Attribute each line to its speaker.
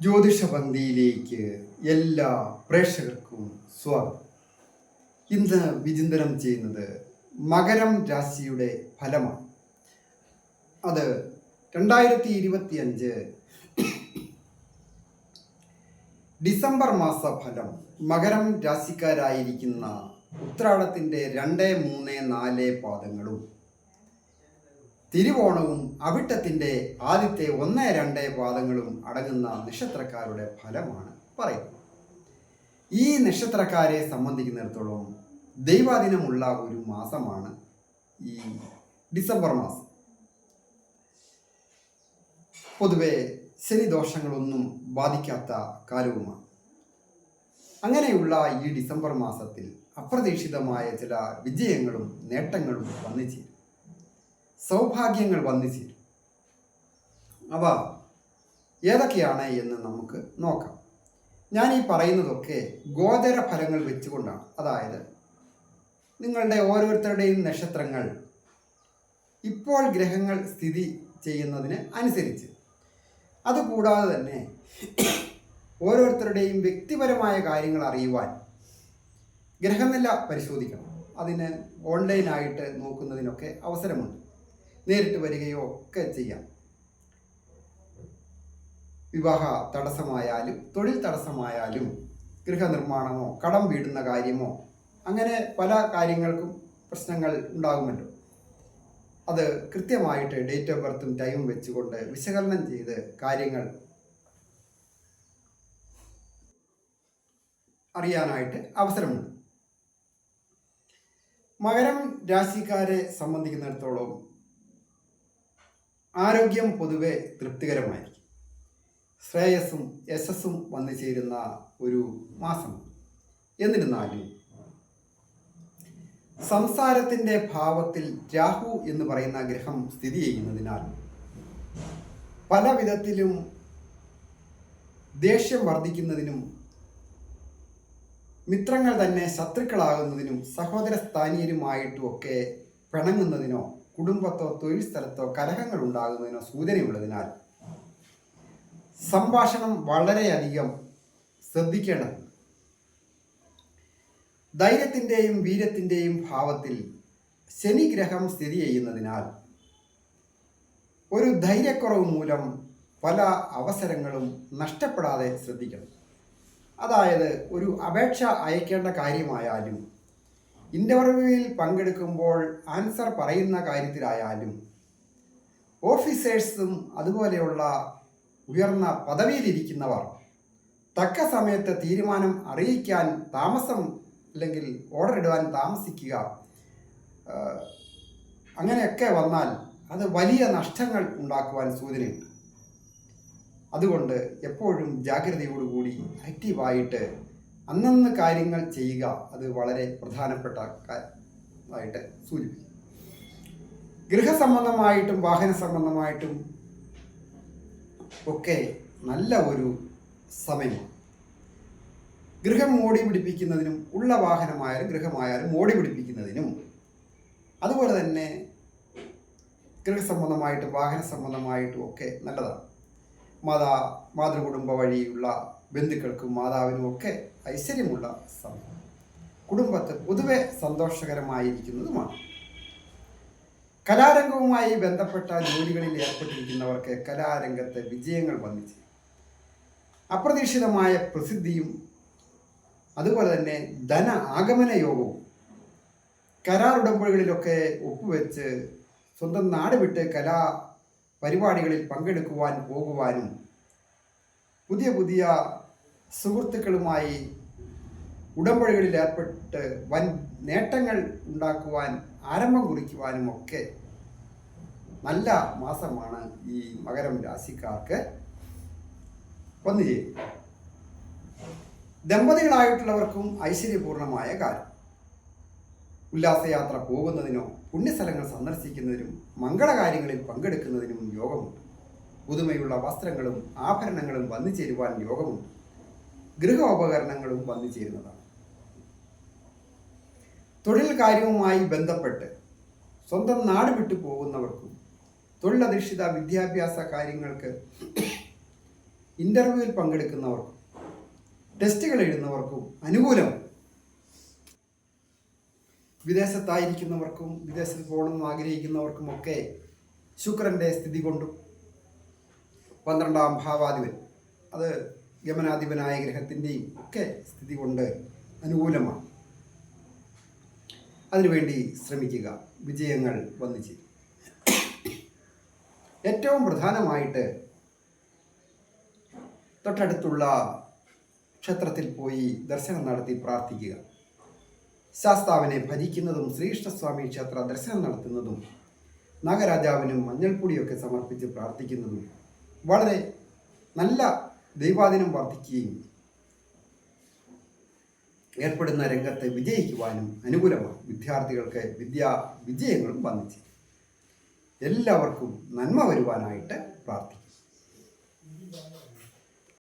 Speaker 1: ജ്യോതിഷപന്തിയിലേക്ക് എല്ലാ പ്രേക്ഷകർക്കും സ്വാഗതം. ഇന്ന് വിചിന്തനം ചെയ്യുന്നത് മകരം രാശിയുടെ ഫലമാണ്. അത് രണ്ടായിരത്തി ഇരുപത്തി അഞ്ച് ഡിസംബർ മാസ ഫലം മകരം രാശിക്കാരായിരിക്കുന്ന ഉത്രാടത്തിന്റെ രണ്ട് മൂന്ന് നാല് പാദങ്ങളും തിരുവോണവും അവിട്ടത്തിന്റെ ആദ്യത്തെ ഒന്ന് രണ്ട് പാദങ്ങളും അടങ്ങുന്ന നക്ഷത്രക്കാരുടെ ഫലമാണ് പറയുന്നത്. ഈ നക്ഷത്രക്കാരെ സംബന്ധിക്കുന്നിടത്തോളം ദൈവാധീനമുള്ള ഒരു മാസമാണ് ഈ ഡിസംബർ മാസം. പൊതുവെ ശനിദോഷങ്ങളൊന്നും ബാധിക്കാത്ത കാലവുമാണ്. അങ്ങനെയുള്ള ഈ ഡിസംബർ മാസത്തിൽ അപ്രതീക്ഷിതമായ ചില വിജയങ്ങളും നേട്ടങ്ങളും വന്നു സൗഭാഗ്യങ്ങൾ വന്നു ചേരും അവ ഏതൊക്കെയാണ് എന്ന് നമുക്ക് നോക്കാം. ഞാൻ ഈ പറയുന്നതൊക്കെ ഗോചര ഫലങ്ങൾ വെച്ചുകൊണ്ടാണ്. അതായത് നിങ്ങളുടെ ഓരോരുത്തരുടെയും നക്ഷത്രങ്ങൾ ഇപ്പോൾ ഗ്രഹങ്ങൾ സ്ഥിതി ചെയ്യുന്നതിന് അനുസരിച്ച്. അതുകൂടാതെ തന്നെ ഓരോരുത്തരുടെയും വ്യക്തിപരമായ കാര്യങ്ങൾ അറിയുവാൻ ഗ്രഹനില പരിശോധിക്കണം. അതിന് ഓൺലൈനായിട്ട് നോക്കുന്നതിനൊക്കെ അവസരമുണ്ട്. നേരിട്ട് വരികയോ ഒക്കെ ചെയ്യാം. വിവാഹ തടസ്സമായാലും തൊഴിൽ തടസ്സമായാലും ഗൃഹനിർമ്മാണമോ കടം വീടുന്ന കാര്യമോ അങ്ങനെ പല കാര്യങ്ങൾക്കും പ്രശ്നങ്ങൾ ഉണ്ടാകുമല്ലോ. അത് കൃത്യമായിട്ട് ഡേറ്റ് ഓഫ് ബർത്തും ടൈമും വെച്ചുകൊണ്ട് വിശകലനം ചെയ്ത് കാര്യങ്ങൾ അറിയാനായിട്ട് അവസരമുണ്ട്. മകരം രാശിക്കാരെ സംബന്ധിക്കുന്നിടത്തോളം ആരോഗ്യം പൊതുവെ തൃപ്തികരമായിരിക്കും. ശ്രേയസ്സും യശസ്സും വന്നു ചേരുന്ന ഒരു മാസം. എന്നിരുന്നാലും സംസാരത്തിന്റെ ഭാവത്തിൽ രാഹു എന്ന് പറയുന്ന ഗ്രഹം സ്ഥിതി ചെയ്യുന്നതിനാൽ പല വിധത്തിലും ദേഷ്യം വർദ്ധിക്കുന്നതിനും മിത്രങ്ങൾ തന്നെ ശത്രുക്കളാകുന്നതിനും സഹോദര സ്ഥാനീയരുമായിട്ടും ഒക്കെ പിണങ്ങുന്നതിനോ കുടുംബത്തോ തൊഴിൽ സ്ഥലത്തോ കലഹങ്ങൾ ഉണ്ടാകുന്നതിനോ സൂചനയുള്ളതിനാൽ സംഭാഷണം വളരെയധികം ശ്രദ്ധിക്കേണ്ടതുണ്ട്. ധൈര്യത്തിന്റെയും വീര്യത്തിന്റെയും ഭാവത്തിൽ ശനിഗ്രഹം സ്ഥിതി ചെയ്യുന്നതിനാൽ ഒരു ധൈര്യക്കുറവ് മൂലം പല അവസരങ്ങളും നഷ്ടപ്പെടാതെ ശ്രദ്ധിക്കണം. അതായത് ഒരു അപേക്ഷ അയക്കേണ്ട കാര്യമായാലും ഇന്റർവ്യൂവിൽ പങ്കെടുക്കുമ്പോൾ ആൻസർ പറയുന്ന കാര്യത്തിലായാലും ഓഫീസേഴ്സും അതുപോലെയുള്ള ഉയർന്ന പദവിയിലിരിക്കുന്നവർ തക്ക സമയത്ത് തീരുമാനം അറിയിക്കാൻ താമസം അല്ലെങ്കിൽ ഓർഡർ ഇടുവാൻ താമസിക്കുക അങ്ങനെയൊക്കെ വന്നാൽ അത് വലിയ നഷ്ടങ്ങൾ ഉണ്ടാക്കുവാൻ സൂചനയുണ്ട്. അതുകൊണ്ട് എപ്പോഴും ജാഗ്രതയോടുകൂടി ആക്റ്റീവായിട്ട് അന്നന്ന് കാര്യങ്ങൾ ചെയ്യുക അത് വളരെ പ്രധാനപ്പെട്ട ആയിട്ട് സൂചിപ്പിക്കും. ഗൃഹസംബന്ധമായിട്ടും വാഹന സംബന്ധമായിട്ടും ഒക്കെ നല്ല ഒരു സമയമാണ്. ഗൃഹം മോടി പിടിപ്പിക്കുന്നതിനും ഉള്ള വാഹനമായാലും ഗൃഹമായാലും മോടി പിടിപ്പിക്കുന്നതിനും അതുപോലെ തന്നെ ഗൃഹസംബന്ധമായിട്ടും വാഹന സംബന്ധമായിട്ടും ഒക്കെ നല്ലതാണ്. മാതാ മാതൃകുടുംബ വഴിയുള്ള ബന്ധുക്കൾക്കും മാതാവിനും ഒക്കെ ഐശ്വര്യമുള്ള സമയം കുടുംബത്തിൽ പൊതുവെ സന്തോഷകരമായിരിക്കുന്നതുമാണ്. കലാരംഗവുമായി ബന്ധപ്പെട്ട ജോലികളിൽ ഏർപ്പെട്ടിരിക്കുന്നവർക്ക് കലാരംഗത്തെ വിജയങ്ങൾ വന്നിച്ചു അപ്രതീക്ഷിതമായ പ്രസിദ്ധിയും അതുപോലെ തന്നെ ധന ആഗമന യോഗവും കരാർ ഉടമ്പടികളിലൊക്കെ ഒപ്പുവെച്ച് സ്വന്തം നാട് വിട്ട് കലാ പരിപാടികളിൽ പങ്കെടുക്കുവാൻ പോകുവാനും പുതിയ പുതിയ സുഹൃത്തുക്കളുമായി ഉടമ്പടികളിൽ ഏർപ്പെട്ട് വൻ നേട്ടങ്ങൾ ഉണ്ടാക്കുവാൻ ആരംഭം കുറിക്കുവാനും ഒക്കെ നല്ല മാസമാണ് ഈ മകരം രാശിക്കാർക്ക് വന്നു ചെയ്യും ദമ്പതികളായിട്ടുള്ളവർക്കും ഐശ്വര്യപൂർണമായ കാലം. ഉല്ലാസയാത്ര പോകുന്നതിനോ പുണ്യസ്ഥലങ്ങൾ സന്ദർശിക്കുന്നതിനും മംഗളകാര്യങ്ങളിൽ പങ്കെടുക്കുന്നതിനും യോഗമുണ്ട്. പുതുമയുള്ള വസ്ത്രങ്ങളും ആഭരണങ്ങളും വന്നു ചേരുവാൻ യോഗമുണ്ട്. ഗൃഹോപകരണങ്ങളും വന്നു ചേരുന്നതാണ്. തൊഴിൽ കാര്യവുമായി ബന്ധപ്പെട്ട് സ്വന്തം നാട് വിട്ടു പോകുന്നവർക്കും തൊഴിലധിഷ്ഠിത വിദ്യാഭ്യാസ കാര്യങ്ങൾക്ക് ഇന്റർവ്യൂവിൽ പങ്കെടുക്കുന്നവർക്കും ടെസ്റ്റുകൾ എഴുതുന്നവർക്കും അനുകൂലം. വിദേശത്തായിരിക്കുന്നവർക്കും വിദേശത്ത് പോകണമെന്ന് ആഗ്രഹിക്കുന്നവർക്കുമൊക്കെ ശുക്രന്റെ സ്ഥിതി കൊണ്ടും പന്ത്രണ്ടാം ഭാവാധിപൻ. അത് ഗമനാധിപനായ ഗ്രഹത്തിന്റെയും ഒക്കെ സ്ഥിതി കൊണ്ട് അനുകൂലമാണ്. അതിനുവേണ്ടി ശ്രമിക്കുക. വിജയങ്ങൾ വന്നു ചേരും. ഏറ്റവും പ്രധാനമായിട്ട് തൊട്ടടുത്തുള്ള ക്ഷേത്രത്തിൽ പോയി ദർശനം നടത്തി പ്രാർത്ഥിക്കുക. ശാസ്താവിനെ ഭജിക്കുന്നതും ശ്രീകൃഷ്ണസ്വാമി ക്ഷേത്ര ദർശനം നടത്തുന്നതും നാഗരാജാവിനും മഞ്ഞൾപ്പൊടിയൊക്കെ സമർപ്പിച്ച് പ്രാർത്ഥിക്കുന്നതും വളരെ നല്ല ദൈവാദിനം വർദ്ധിക്കുകയും ഏർപ്പെടുന്ന രംഗത്തെ വിജയിക്കുവാനും അനുകൂലമാണ് വിദ്യാർത്ഥികൾക്ക് വിദ്യാ വിജയങ്ങളും വന്നിച്ചു എല്ലാവർക്കും നന്മ വരുവാനായിട്ട് പ്രാർത്ഥിക്കും.